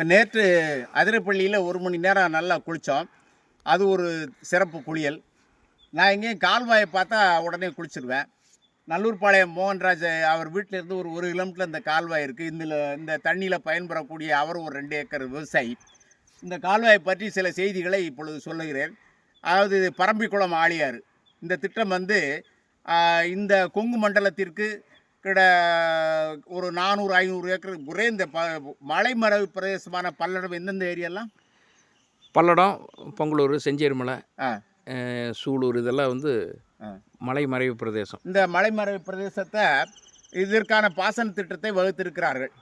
இப்போ நேற்று அதிரப்பள்ளியில் ஒரு மணி நேரம் நல்லா குளித்தோம் அது ஒரு சிறப்பு குளியல். நான் எங்கேயும் கால்வாயை பார்த்தா உடனே குளிச்சிருவேன். நல்லூர்பாளையம் மோகன்ராஜ் அவர் வீட்டில் இருந்து ஒரு ஒரு கிலோமீட்டர் இந்த கால்வாய் இருக்குது இதில் இந்த தண்ணியில் பயன்பெறக்கூடிய அவர் ஒரு ரெண்டு ஏக்கர் விவசாயி. இந்த கால்வாயை பற்றி சில செய்திகளை இப்பொழுது சொல்லுகிறேன். அதாவது பரம்பிக்குளம் ஆழியாறு. இந்த திட்டம் வந்து இந்த கொங்கு மண்டலத்திற்கு கிட ஒரு நானூறு ஐநூறு ஏக்கர் ஒரே இந்த ப மலைமறைவு பிரதேசமான பல்லடம் எந்தெந்த ஏரியாலாம் பல்லடம் பொங்கலூர் செஞ்சேரிமலை சூலூர் இதெல்லாம் வந்து ஆ. மலை மறைவு பிரதேசம். இந்த மலைமறைவு பிரதேசத்தை இதற்கான பாசன திட்டத்தை வகுத்திருக்கிறார்கள்.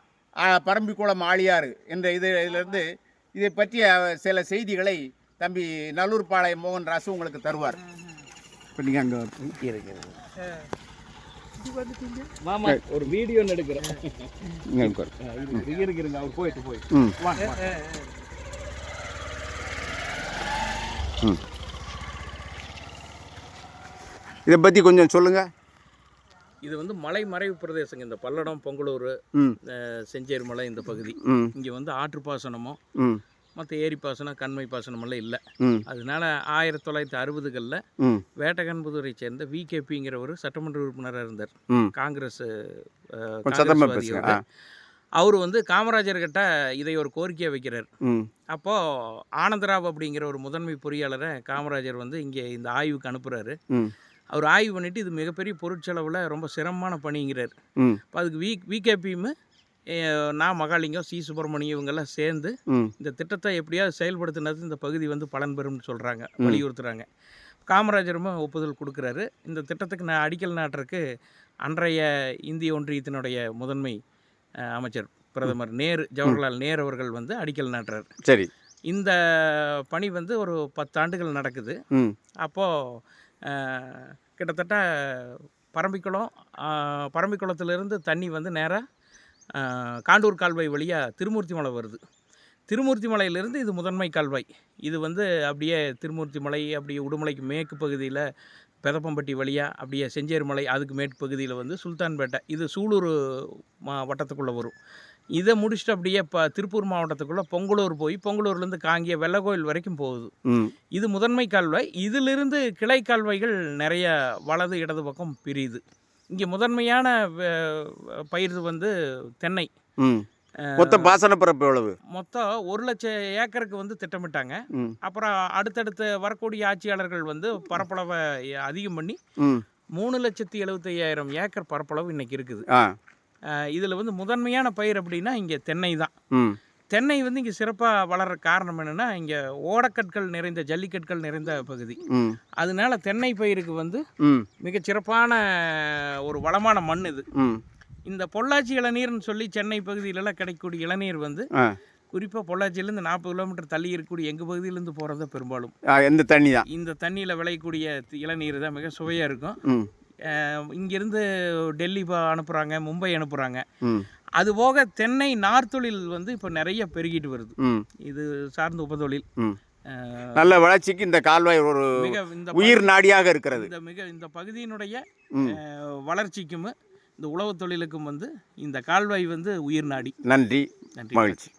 பரம்பிக்குளம் ஆழியாறு என்ற இது இதிலிருந்து இதை பற்றிய சில செய்திகளை தம்பி நல்லூர்பாளையம் மோகன் ராசு உங்களுக்கு தருவார். இப்போ நீங்கள் அங்கே இருக்கிறது மாமா ஒரு வீடியோ எடுக்கிறேன். இங்கே இருக்கிறங்க அவர் போயிட்டு போய் இதை பற்றி கொஞ்சம் சொல்லுங்கள் இது வந்து மலை மறைவு பிரதேசங்க. இந்த பல்லடம் பொங்கலூர் ம். செஞ்சேரிமலை இந்த பகுதி. இங்கே வந்து ஆற்று பாசனமோ ம். மற்ற ஏரி பாசனம் கண்மை பாசனமெல்லாம் இல்லை. அதனால ஆயிரத்தி தொள்ளாயிரத்தி அறுபதுகளில் வேட்டகன்புதூரை சேர்ந்த விகேபிங்கிற ஒரு சட்டமன்ற உறுப்பினராக இருந்தார். காங்கிரஸ் அவரு. வந்து காமராஜர்கிட்ட இதை ஒரு கோரிக்கையை வைக்கிறார். ம். அப்போது ஆனந்தராவ் அப்படிங்கிற ஒரு முதன்மை பொறியாளரை காமராஜர் வந்து இங்கே இந்த ஆய்வுக்கு அனுப்புகிறாரு ம். அவர் ஆய்வு பண்ணிவிட்டு இது மிகப்பெரிய பொருட்செலவில் ரொம்ப சிரமமான பணிங்கிறார். இப்போ அதுக்கு வி விகேபியும் நான் மகாலிங்கம் சி சுப்பிரமணியம் இவங்கெல்லாம் சேர்ந்து இந்த திட்டத்தை எப்படியாவது செயல்படுத்தினது இந்த பகுதி வந்து பலன் பெறும்னு சொல்கிறாங்க வலியுறுத்துறாங்க. காமராஜரும் ஒப்புதல் கொடுக்குறாரு. இந்த திட்டத்துக்கு நான் அடிக்கல் நாட்டுறதுக்கு அன்றைய இந்திய ஒன்றியத்தினுடைய முதன்மை அமைச்சர் பிரதமர் நேரு ஜவஹர்லால் நேரு அவர்கள் வந்து அடிக்கல் நாட்டுறார். சரி. இந்த பணி வந்து ஒரு பத்தாண்டுகள் நடக்குது. அப்போது கிட்டத்தட்ட பரம்பிக்குளம் பரம்பிக்குளத்திலிருந்து தண்ணி வந்து நேராக காண்டூர் கால்வாய் வழியாக திருமூர்த்தி மலை வருது. திருமூர்த்தி மலையிலிருந்து இது முதன்மை கால்வாய். இது வந்து அப்படியே திருமூர்த்தி மலை அப்படியே உடுமலைக்கு மேற்கு பகுதியில் பெதப்பம்பட்டி வழியாக அப்படியே செஞ்சேரி மலை அதுக்கு மேற்கு பகுதியில் வந்து சுல்தான்பேட்டை. இது சூலூர் மா வட்டத்துக்குள்ளே வரும். இதை முடிச்சுட்டு அப்படியே இப்போ திருப்பூர் மாவட்டத்துக்குள்ளே பொங்கலூர் போய் பொங்கலூர்லேருந்து காங்கிய வெள்ளக்கோயில் வரைக்கும் போகுது. இது முதன்மை கால்வாய். இதிலிருந்து கிளை கால்வாய்கள் நிறைய வலது இடது பக்கம் பிரியுது. இங்கே முதன்மையான பயிர் வந்து தென்னை. ம். மொத்த பாசன பரப்பு எவ்வளவு? மொத்தம் ஒரு லட்சம் ஏக்கருக்கு வந்து திட்டமிட்டாங்க. அப்புறம் அடுத்தடுத்து வரக்கூடிய ஆட்சியாளர்கள் வந்து பரப்பளவை அதிகம் பண்ணி மூணு லட்சத்தி எழுபத்தையாயிரம் ஏக்கர் பரப்பளவு இன்னைக்கு இருக்குது. இதில் வந்து முதன்மையான பயிர் அப்படின்னா இங்கே தென்னை தான். தென்னை வந்து இங்கே சிறப்பாக வளர்ற காரணம் என்னென்னா இங்கே ஓடக்கற்கள் நிறைந்த ஜல்லிக்கற்கள் நிறைந்த பகுதி. அதனால தென்னை பயிருக்கு வந்து ம். மிகச் சிறப்பான ஒரு வளமான மண் இது. இந்த பொள்ளாச்சி இளநீர்னு சொல்லி சென்னை பகுதியிலலாம் கிடைக்கக்கூடிய இளநீர் வந்து குறிப்பாக பொள்ளாச்சியிலேருந்து நாற்பது கிலோமீட்டர் தள்ளி இருக்கக்கூடிய எங்கள் பகுதியிலேருந்து போகிறது பெரும்பாலும். ஆ, எந்த தண்ணி தான் இந்த தண்ணியில் விளையக்கூடிய இளநீர் தான் மிக சுவையாக இருக்கும். இங்கிருந்து டெல்லி அனுப்புகிறாங்க மும்பை அனுப்புகிறாங்க ம். அதுபோக தென்னை நார்த்தொழில் வந்து இப்போ நிறைய பெருகிட்டு வருது. இது சார்ந்த அஹ் நல்ல வளர்ச்சிக்கு இந்த கால்வாய் ஒரு மிக இந்த உயிர் நாடியாக இருக்கிறது. இந்த மிக இந்த பகுதியினுடைய வளர்ச்சிக்கும் இந்த உழவு தொழிலுக்கும் வந்து இந்த கால்வாய் வந்து உயிர் நாடி. நன்றி. நன்றி மகிழ்ச்சி.